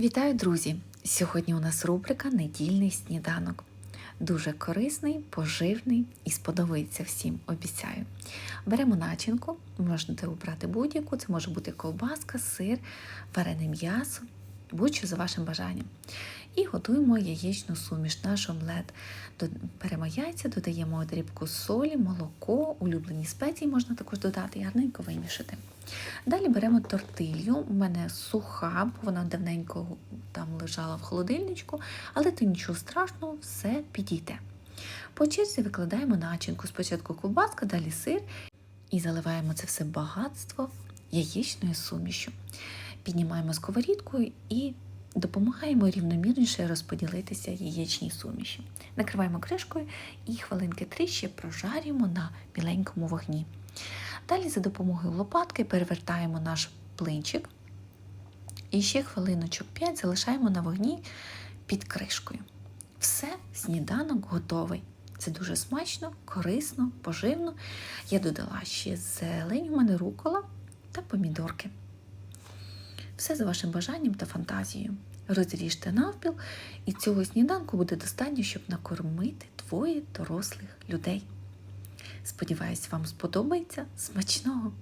Вітаю, друзі! Сьогодні у нас рубрика Недільний сніданок. Дуже корисний, поживний і сподобається всім, обіцяю. Беремо начинку, можете обрати будь-яку, це може бути ковбаска, сир, варене м'ясо, будь-що за вашим бажанням. І готуємо яєчну суміш, наш омлет. Беремо яйця, додаємо дрібку солі, молоко, улюблені спеції можна також додати і гарненько вимішати. Далі беремо тортилью. У мене суха, бо вона давненько там лежала в холодильничку, але то нічого страшного, все підійде. По черзі викладаємо начинку. Спочатку ковбаска, далі сир і заливаємо це все багатство яєчною сумішю. Піднімаємо сковорідку і допомагаємо рівномірніше розподілитися яєчній суміші. Накриваємо кришкою і хвилинки три ще прожарюємо на біленькому вогні. Далі за допомогою лопатки перевертаємо наш плинчик і ще хвилиночок 5 залишаємо на вогні під кришкою. Все, сніданок готовий. Це дуже смачно, корисно, поживно. Я додала ще зелень, у мене рукола та помідорки. Все за вашим бажанням та фантазією. Розріжте навпіл, і цього сніданку буде достатньо, щоб накормити двоє дорослих людей. Сподіваюсь, вам сподобається смачного!